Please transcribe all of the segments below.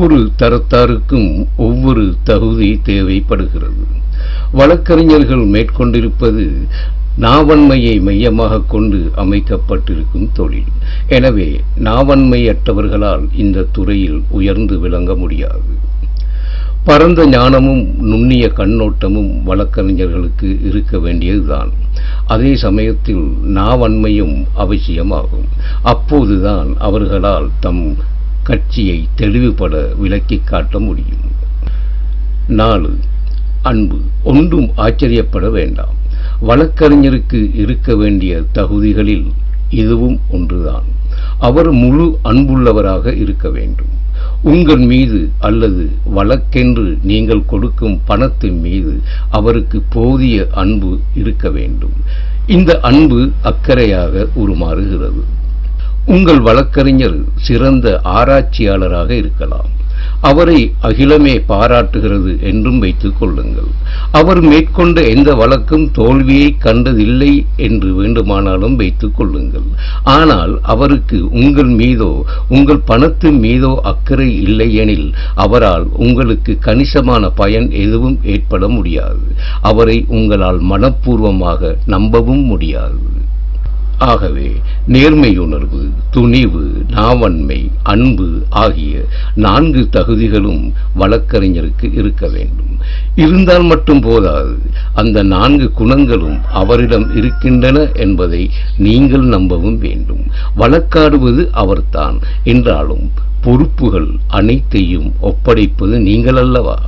ஒவ்வொரு தரத்தாருக்கும் ஒவ்வொரு தகுதி தேவைப்படுகிறது. வழக்கறிஞர்கள் மேற்கொண்டிருப்பது நாவன்மையை மையமாக கொண்டு அமைக்கப்பட்டிருக்கும் தொழில். எனவே நாவன்மையற்றவர்களால் இந்த துறையில் உயர்ந்து விளங்க முடியாது. பரந்த ஞானமும் நுண்ணிய கண்ணோட்டமும் வழக்கறிஞர்களுக்கு இருக்க வேண்டியதுதான். அதே சமயத்தில் நாவன்மையும் அவசியமாகும். அப்போதுதான் அவர்களால் தம் கட்சியை தெளிவுபட விளக்கிக் காட்ட முடியும். நாலு அன்பு ஒன்றும் ஆச்சரியப்பட வேண்டாம். வழக்கறிஞருக்கு இருக்க வேண்டிய தகுதிகளில் இதுவும் ஒன்றுதான். அவர் முழு அன்புள்ளவராக இருக்க வேண்டும். உங்கள் மீது அல்லது வழக்கென்று நீங்கள் கொடுக்கும் பணத்தின் மீது அவருக்கு போதிய அன்பு இருக்க வேண்டும். இந்த அன்பு அக்கறையாக உருமாறுகிறது. உங்கள் வழக்கறிஞர் சிறந்த ஆராய்ச்சியாளராக இருக்கலாம். அவரை அகிலமே பாராட்டுகிறது என்றும் வைத்துக் கொள்ளுங்கள். அவர் மேற்கொண்ட எந்த வழக்கும் தோல்வியை கண்டதில்லை என்று வேண்டுமானாலும் வைத்துக் கொள்ளுங்கள். ஆனால் அவருக்கு உங்கள் மீதோ உங்கள் பணத்தின் மீதோ அக்கறை இல்லையெனில் அவரால் உங்களுக்கு கணிசமான பயன் எதுவும் ஏற்பட முடியாது. அவரை உங்களால் மனப்பூர்வமாக நம்பவும் முடியாது. ஆகவே நேர்மையுணர்வு துணிவு நாவன்மை அன்பு ஆகிய நான்கு தகுதிகளும் வழக்கறிஞருக்கு இருக்க வேண்டும். இருந்தால் மட்டும் போதாது அந்த நான்கு குணங்களும் அவரிடம் இருக்கின்றன என்பதை நீங்கள் நம்பவும் வேண்டும். வழக்காடுவது அவர்தான் என்றாலும் பொறுப்புகள் அனைத்தையும் ஒப்படைப்பது நீங்கள் அல்லவா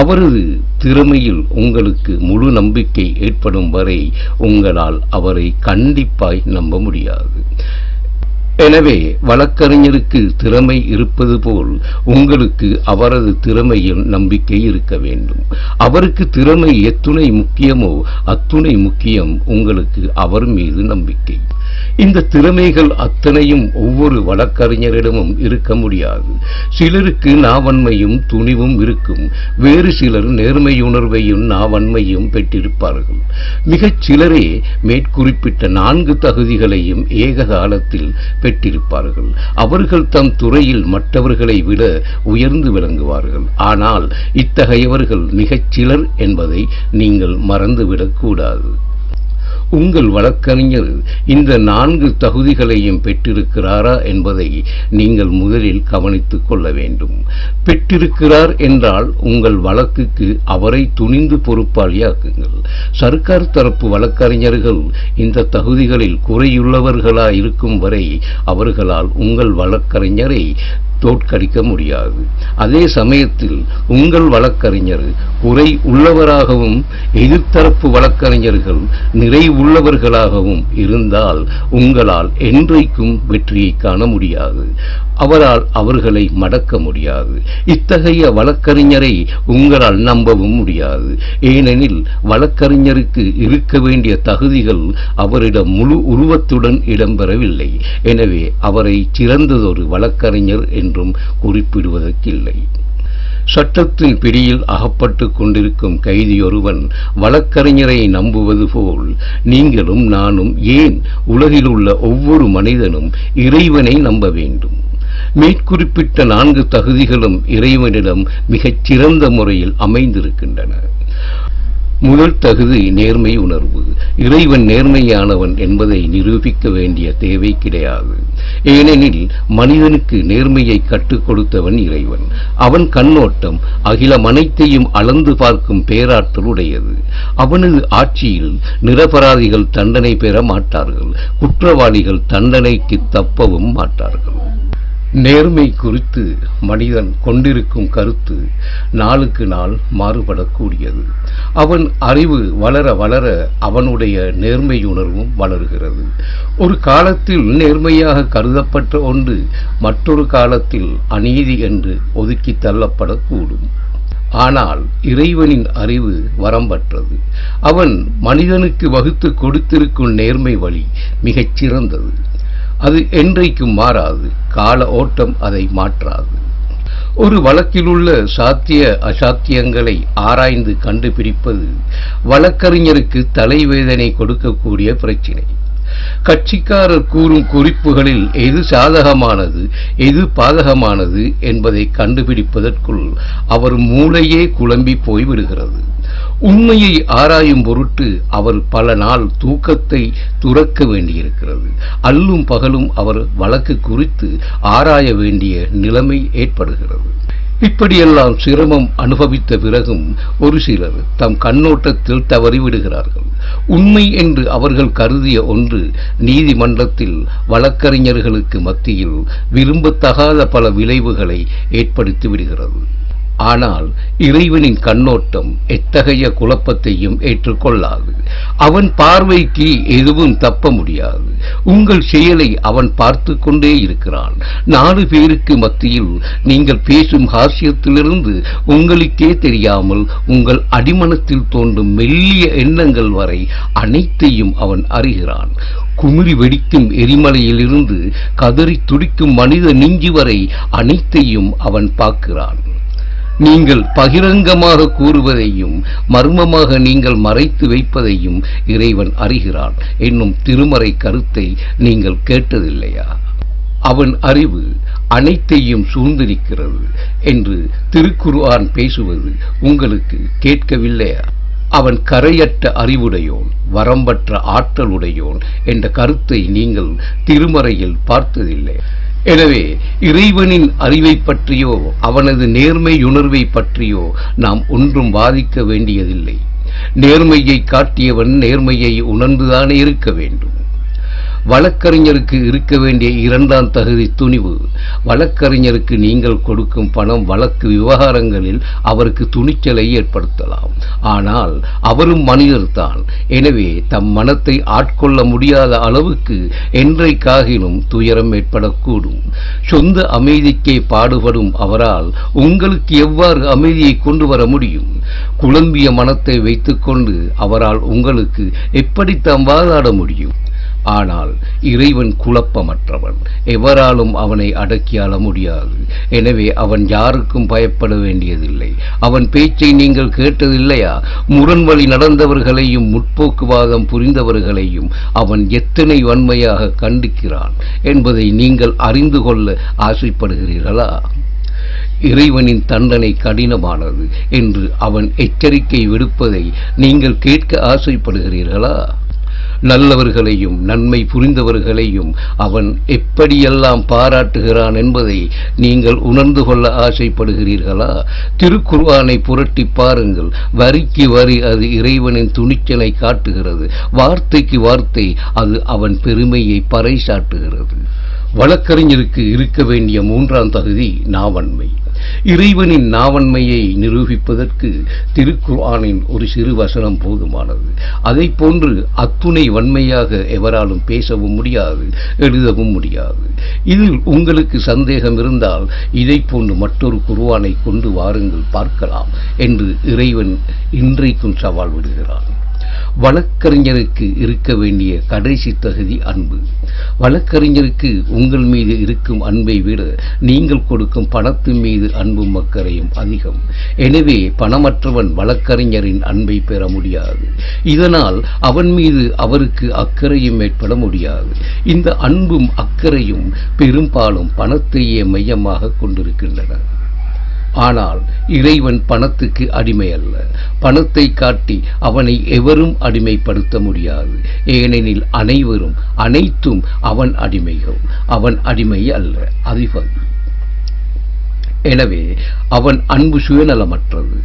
அவரது திறமையில் உங்களுக்கு முழு நம்பிக்கை ஏற்படும் வரை உங்களால் அவரை கண்டிப்பாய் நம்ப முடியாது. எனவே வழக்கறிஞருக்கு திறமை இருப்பது போல் உங்களுக்கு அவரது திறமையில் நம்பிக்கை இருக்க வேண்டும். அவருக்கு திறமை எத்துணை முக்கியமோ அத்துணை முக்கியம் உங்களுக்கு அவர் மீது நம்பிக்கை. இந்த திறமைகள் அத்தனையும் ஒவ்வொரு வழக்கறிஞரிடமும் இருக்க முடியாது. சிலருக்கு நாவன்மையும் துணிவும் இருக்கும். வேறு சிலர் நேர்மையுணர்வையும் நாவன்மையும் பெற்றிருப்பார்கள். மிகச் சிலரே மேற்குறிப்பிட்ட நான்கு தகுதிகளையும் ஏக காலத்தில் பெற்றிருப்பார்கள். அவர்கள் தம் துறையில் மற்றவர்களை விட உயர்ந்து விளங்குவார்கள். ஆனால் இத்தகையவர்கள் மிகச் சிலர் என்பதை நீங்கள் மறந்துவிடக்கூடாது. உங்கள் வழக்கறிஞர் இந்த நான்கு தகுதிகளையும் பெற்றிருக்கிறாரா என்பதை நீங்கள் முதலில் கவனித்துக் கொள்ள வேண்டும். பெற்றிருக்கிறார் என்றால் உங்கள் வழக்குக்கு அவரை துணிந்து பொறுப்பாளியாக்குங்கள். சர்க்கார் தரப்பு வழக்கறிஞர்கள் இந்த தகுதிகளில் குறையுள்ளவர்களா இருக்கும் வரை அவர்களால் உங்கள் வழக்கறிஞரை தோற்கடிக்க முடியாது. அதே சமயத்தில் உங்கள் வழக்கறிஞர் குறை உள்ளவராகவும் எதிர்த்தரப்பு வழக்கறிஞர்கள் நிறைவுள்ளவர்களாகவும் இருந்தால் உங்களால் என்றைக்கும் வெற்றியை காண முடியாது. அவரால் அவர்களை மடக்க முடியாது. இத்தகைய வழக்கறிஞரை உங்களால் நம்பவும் முடியாது. ஏனெனில் வழக்கறிஞருக்கு இருக்க வேண்டிய தகுதிகள் அவரிடம் முழு உருவத்துடன் இடம்பெறவில்லை. எனவே அவரை சிறந்ததொரு வழக்கறிஞர் என்று என்றும் குறிப்பிடுவதற்கில்லை. சட்டத்தின் பிடியில் அகப்பட்டு கொண்டிருக்கும் கைதியொருவன் வழக்கறிஞரை நம்புவது போல் நீங்களும் நானும் ஏன் உலகிலுள்ள ஒவ்வொரு மனிதனும் இறைவனை நம்ப வேண்டும்? மேற்குறிப்பிட்ட நான்கு தகுதிகளும் இறைவனிடம் மிகச் சிறந்த முறையில் அமைந்திருக்கின்றன. முதல் தகுதி நேர்மை உணர்வு. இறைவன் நேர்மையானவன் என்பதை நிரூபிக்க வேண்டிய தேவை கிடையாது. ஏனெனில் மனிதனுக்கு நேர்மையை கற்றுக் கொடுத்தவன் இறைவன். அவன் கண்ணோட்டம் அகிலம் அனைத்தையும் அளந்து பார்க்கும் பேராற்றல் உடையது அவனது ஆட்சியில் நிரபராதிகள் தண்டனை பெற மாட்டார்கள். குற்றவாளிகள் தண்டனைக்கு தப்பவும் மாட்டார்கள். நேர்மை குறித்து மனிதன் கொண்டிருக்கும் கருத்து நாளுக்கு நாள் மாறுபடக்கூடியது. அவன் அறிவு வளர வளர அவனுடைய நேர்மையுணர்வும் வளர்கிறது. ஒரு காலத்தில் நேர்மையாக கருதப்பட்ட ஒன்று மற்றொரு காலத்தில் அநீதி என்று ஒதுக்கி தள்ளப்படக்கூடும். ஆனால் இறைவனின் அறிவு வரம்பற்றது அவன் மனிதனுக்கு வகுத்து கொடுத்திருக்கும் நேர்மை வழி மிகச் சிறந்தது. அது என்றைக்கும் மாறாது. கால ஓட்டம் அதை மாற்றாது. ஒரு வழக்கிலுள்ள சாத்திய அசாத்தியங்களை ஆராய்ந்து கண்டுபிடிப்பது வழக்கறிஞருக்கு தலைவேதனை கொடுக்கக்கூடிய பிரச்சினை. கட்சிக்காரர் கூறும் குறிப்புகளில் எது சாதகமானது எது பாதகமானது என்பதை கண்டுபிடிப்பதற்குள் அவர் மூளையே குழம்பி போய்விடுகிறது. உண்மையை ஆராயும் பொருட்டு அவர் பல நாள் தூக்கத்தை துறக்க வேண்டியிருக்கிறது. அல்லும் பகலும் அவர் வழக்கு குறித்து ஆராய வேண்டிய நிலைமை ஏற்படுகிறது. இப்படியெல்லாம் சிரமம் அனுபவித்த பிறகும் ஒரு சிலர் தம் கண்ணோட்டத்தில் தவறிவிடுகிறார்கள். உண்மை என்று அவர்கள் கருதிய ஒன்று நீதிமன்றத்தில் வழக்கறிஞர்களுக்கு மத்தியில் விரும்பத்தகாத பல விளைவுகளை ஏற்படுத்தி விடுகிறது ஆனால் இறைவனின் கண்ணோட்டம் எத்தகைய குழப்பத்தையும் ஏற்றுக்கொள்ளாது. அவன் பார்வைக்கு எதுவும் தப்ப முடியாது. உங்கள் செயலை அவன் பார்த்து கொண்டே இருக்கிறான். நாலு பேருக்கு மத்தியில் நீங்கள் பேசும் ஹாஸ்யத்திலிருந்து உங்களுக்கே தெரியாமல் உங்கள் அடிமனத்தில் தோன்றும் மெல்லிய எண்ணங்கள் வரை அனைத்தையும் அவன் அறிகிறான். குமிரி வெடிக்கும் எரிமலையிலிருந்து கதறி துடிக்கும் மனித நெஞ்சு வரை அனைத்தையும் அவன் பார்க்கிறான். நீங்கள் பகிரங்கமாக கூறுவதையும் மர்மமாக நீங்கள் மறைத்து வைப்பதையும் இறைவன் அறிகிறான். என்னும் திருமறை கருத்தை நீங்கள் கேட்டதில்லையா? அவன் அறிவு அனைத்தையும் சூழ்ந்திருக்கிறது என்று திருக்குர்ஆன் பேசுவது உங்களுக்கு கேட்கவில்லையா? அவன் கரையற்ற அறிவுடையோன் வரம்பற்ற ஆற்றலுடையோன் என்ற கருத்தை நீங்கள் திருமறையில் பார்த்ததில்லை எனவே இறைவனின் அறிவை பற்றியோ அவனது நேர்மையுணர்வை பற்றியோ நாம் ஒன்றும் வாதிக்க வேண்டியதில்லை. நேர்மையை காட்டியவன் நேர்மையை உணர்ந்துதானே இருக்க வேண்டும். வழக்கறிஞருக்கு இருக்க வேண்டிய இரண்டாம் தகுதி துணிவு. வழக்கறிஞருக்கு நீங்கள் கொடுக்கும் பணம் வழக்கு விவகாரங்களில் அவருக்கு துணிச்சலை ஏற்படுத்தலாம். ஆனால் அவரும் மனிதர்தான் எனவே தம் மனத்தை ஆட்கொள்ள முடியாத அளவுக்கு என்றைக்காகினும் துயரம் ஏற்படக்கூடும். சொந்த அமைதிக்கே பாடுபடும் அவரால் உங்களுக்கு எவ்வாறு அமைதியை கொண்டு வர முடியும்? குழம்பிய மனத்தை வைத்துக்கொண்டு அவரால் உங்களுக்கு எப்படி தாம் வாதாட முடியும்? ஆனால் இறைவன் குழப்பமற்றவன். எவராலும் அவனை அடக்கியாள முடியாது. எனவே அவன் யாருக்கும் பயப்பட வேண்டியதில்லை. அவன் பேச்சை நீங்கள் கேட்டதில்லையா? முரண்வழி நடந்தவர்களையும் முற்போக்குவாதம் புரிந்தவர்களையும் அவன் எத்தனை வன்மையாக கண்டிக்கிறான் என்பதை நீங்கள் அறிந்து கொள்ள ஆசைப்படுகிறீர்களா? இறைவனின் தண்டனை கடினமானது என்று அவன் எச்சரிக்கை விடுப்பதை நீங்கள் கேட்க ஆசைப்படுகிறீர்களா? நல்லவர்களையும் நன்மை புரிந்தவர்களையும் அவன் எப்படியெல்லாம் பாராட்டுகிறான் என்பதை நீங்கள் உணர்ந்து கொள்ள ஆசைப்படுகிறீர்களா? திருக்குர்வானை புரட்டி பாருங்கள். வரிக்கு வரி அது இறைவனின் துணிச்சலை காட்டுகிறது. வார்த்தைக்கு வார்த்தை அது அவன் பெருமையை பறைசாட்டுகிறது. வழக்கறிஞருக்கு இருக்க வேண்டிய மூன்றாம் தகுதி நாவன்மை. இறைவனின் நாவன்மையை நிரூபிப்பதற்கு திருக்குர்ஆனின் ஒரு சிறு வசனம் போதுமானது. அதை போன்று அத்துணை வன்மையாக எவராலும் பேசவும் முடியாது எழுதவும் முடியாது. இதில் உங்களுக்கு சந்தேகம் இருந்தால் இதை போன்று மற்றொரு குர்ஆனை கொண்டு வாருங்கள் பார்க்கலாம் என்று இறைவன் இன்றைக்கும் சவால் விடுகிறான். வழக்கறிஞருக்கு இருக்க வேண்டிய கடைசி தகுதி அன்பு. வழக்கறிஞருக்கு உங்கள் மீது இருக்கும் அன்பை விட நீங்கள் கொடுக்கும் பணத்தின் மீது அன்பும் அக்கறையும் அதிகம். எனவே பணமற்றவன் வழக்கறிஞரின் அன்பை பெற முடியாது. இதனால் அவன் மீது அவருக்கு அக்கறையும் ஏற்பட முடியாது. இந்த அன்பும் அக்கறையும் பெரும்பாலும் பணத்தையே மையமாக கொண்டிருக்கின்றன. ஆனால் இறைவன் பணத்துக்கு அடிமை அல்ல பணத்தை காட்டி அவனை எவரும் அடிமைப்படுத்த முடியாது. ஏனெனில் அனைவரும் அனைத்தும் அவன் அடிமைகள். அவன் அடிமை அல்ல அதிபதி எனவே அவன் அன்பு சுயநலமற்றது.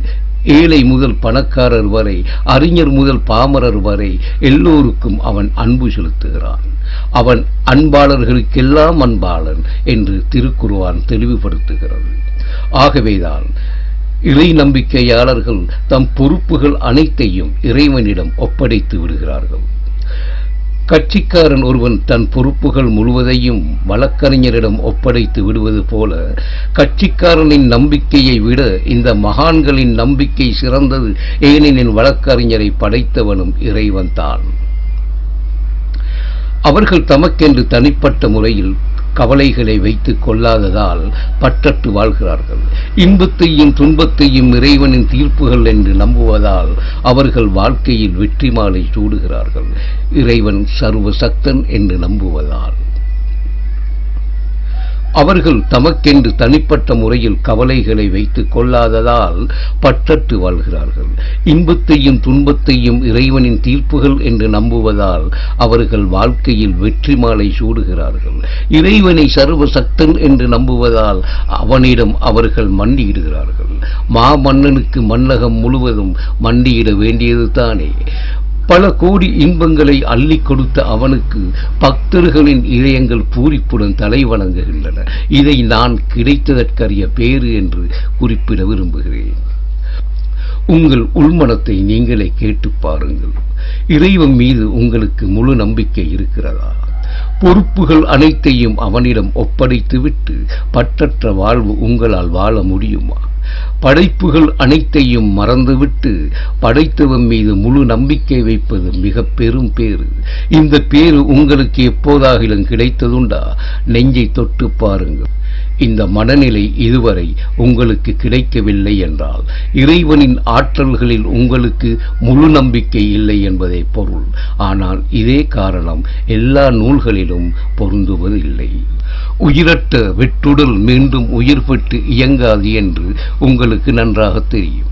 ஏழை முதல் பணக்காரர் வரை அறிஞர் முதல் பாமரர் வரை எல்லோருக்கும் அவன் அன்பு செலுத்துகிறான். அவன் அன்பாளர்களுக்கெல்லாம் அன்பாளன் என்று திருக்குருவான் தெளிவுபடுத்துகிறது. ஆகவேதான் இறை நம்பிக்கையாளர்கள் தம் பொறுப்புகள் அனைத்தையும் இறைவனிடம் ஒப்படைத்து விடுகிறார்கள். கட்சிக்காரன் ஒருவன் தன் பொறுப்புகள் முழுவதையும் வழக்கறிஞரிடம் ஒப்படைத்து விடுவது போல கட்சிக்காரனின் நம்பிக்கையை விட இந்த மகான்களின் நம்பிக்கை சிறந்தது. ஏனெனில் வழக்கறிஞரை படைத்தவனும் இறைவன்தான். அவர்கள் தமக்கென்று தனிப்பட்ட முறையில் கவலைகளை வைத்து கொள்ளாததால் பற்றற்று வாழ்கிறார்கள். இன்பத்தையும் துன்பத்தையும் இறைவனின் தீர்ப்புகள் என்று நம்புவதால் அவர்கள் வாழ்க்கையில் வெற்றி மாலை சூடுகிறார்கள். இறைவன் சர்வ சக்தன் என்று நம்புவதால். அவர்கள் தமக்கென்று தனிப்பட்ட முறையில் கவலைகளை வைத்துக் கொள்ளாததால் பற்றற்று வாழ்கிறார்கள். இன்பத்தையும் துன்பத்தையும் இறைவனின் தீர்ப்புகள் என்று நம்புவதால் அவர்கள் வாழ்க்கையில் வெற்றி மாலை சூடுகிறார்கள். இறைவனை சர்வ சக்தன் என்று நம்புவதால் அவனிடம் அவர்கள் மண்டியிடுகிறார்கள். மாமன்னனுக்கு மன்னகம் முழுவதும் மண்டியிட வேண்டியது தானே பல கோடி இன்பங்களை அள்ளிக் கொடுத்த அவனுக்கு பக்தர்களின் இதயங்கள் பூரிப்புடன் தலை வணங்குகின்றன. இதை நான் கிடைத்ததற்கரிய பேறு என்று குறிப்பிட விரும்புகிறேன். உங்கள் உள்மனத்தை நீங்களே கேட்டுப் பாருங்கள். இறைவன் மீது உங்களுக்கு முழு நம்பிக்கை இருக்கிறதா? பொறுப்புகள் அனைத்தையும் அவனிடம் ஒப்படைத்துவிட்டு பற்றற்ற வாழ்வு உங்களால் வாழ முடியுமா? படைப்புகள் அனைத்தையும் மறந்துவிட்டு படைத்தவன் மீது முழு நம்பிக்கை வைப்பது மிக பெரும் பேறு. இந்த பேரு உங்களுக்கு எப்போதாகிலும் கிடைத்ததுண்டா? நெஞ்சை தொட்டு பாருங்கள். இந்த மனநிலை இதுவரை உங்களுக்கு கிடைக்கவில்லை என்றால் இறைவனின் ஆற்றல்களில் உங்களுக்கு முழு நம்பிக்கை இல்லை என்பதே பொருள். ஆனால் இதே காரணம் எல்லா நூல்களிலும் பொருந்துவதில்லை. உயிரற்ற வெற்றுடல் மீண்டும் உயிர் பெற்று இயங்காது என்று உங்களுக்கு நன்றாக தெரியும்.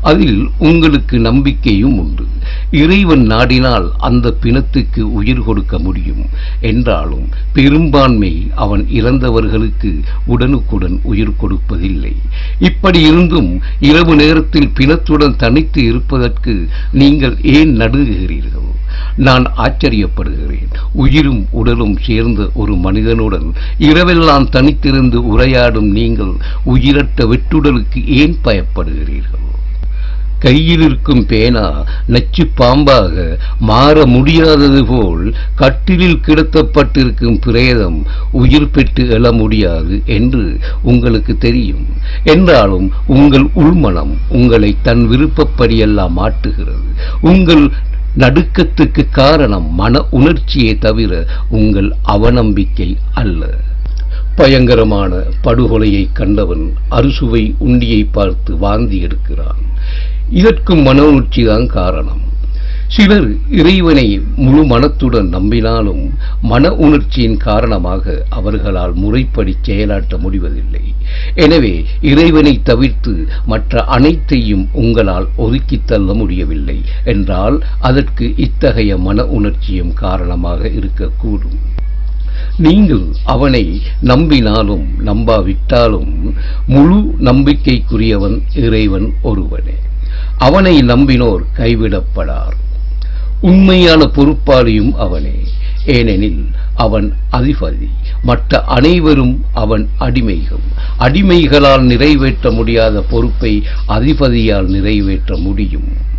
அதில் உங்களுக்கு நம்பிக்கையும் உண்டு. இறைவன் நாடினால் அந்த பிணத்துக்கு உயிர் கொடுக்க முடியும். என்றாலும் பெரும்பான்மை அவன் இறந்தவர்களுக்கு உடனுக்குடன் உயிர் கொடுப்பதில்லை. இப்படி இருந்தும் இரவு நேரத்தில் பிணத்துடன் தனித்து இருப்பதற்கு நீங்கள் ஏன் நடுங்குகிறீர்கள்? நான் ஆச்சரியப்படுகிறேன். உயிரும் உடலும் சேர்ந்த ஒரு மனிதனுடன் இரவெல்லாம் தனித்திருந்து உரையாடும் நீங்கள் உயிரற்ற வெற்றுடலுக்கு ஏன் பயப்படுகிறீர்கள்? கையில் இருக்கும் பேனா நச்சு பாம்பாக மாற முடியாதது போல் கட்டிலில் கிடத்தப்பட்டிருக்கும் பிரேதம் உயிர் பெற்று எழ முடியாது என்று உங்களுக்கு தெரியும். என்றாலும் உங்கள் உள்மனம் உங்களை தன் விருப்பப்படியெல்லாம் மாட்டுகிறது உங்கள் நடுக்கத்துக்கு காரணம் மன உணர்ச்சியே தவிர உங்கள் அவநம்பிக்கை அல்ல. பயங்கரமான படுகொலையை கண்டவன் அறுசுவை உண்டியை பார்த்து வாந்தி எடுக்கிறான். இதற்கும் மன உணர்ச்சிதான் காரணம். சிலர் இறைவனை முழு மனத்துடன் நம்பினாலும் மன உணர்ச்சியின் காரணமாக அவர்களால் முறைப்படி செயலாற்ற முடிவதில்லை. எனவே இறைவனை தவிர்த்து மற்ற அனைத்தையும் உங்களால் ஒதுக்கித் தள்ள முடியவில்லை என்றால் அதற்கு இத்தகைய மன உணர்ச்சியும் காரணமாக இருக்கக்கூடும். நீங்கள் அவனை நம்பினாலும் நம்பாவிட்டாலும் முழு நம்பிக்கைக்குரியவன் இறைவன் ஒருவனே. அவனை நம்பினோர் கைவிடப்படார். உண்மையான பொறுப்பாளியும் அவனே. ஏனெனில் அவன் அதிபதி மற்ற அனைவரும் அவன் அடிமைகள். அடிமைகளால் நிறைவேற்ற முடியாத பொறுப்பை அதிபதியால் நிறைவேற்ற முடியும்.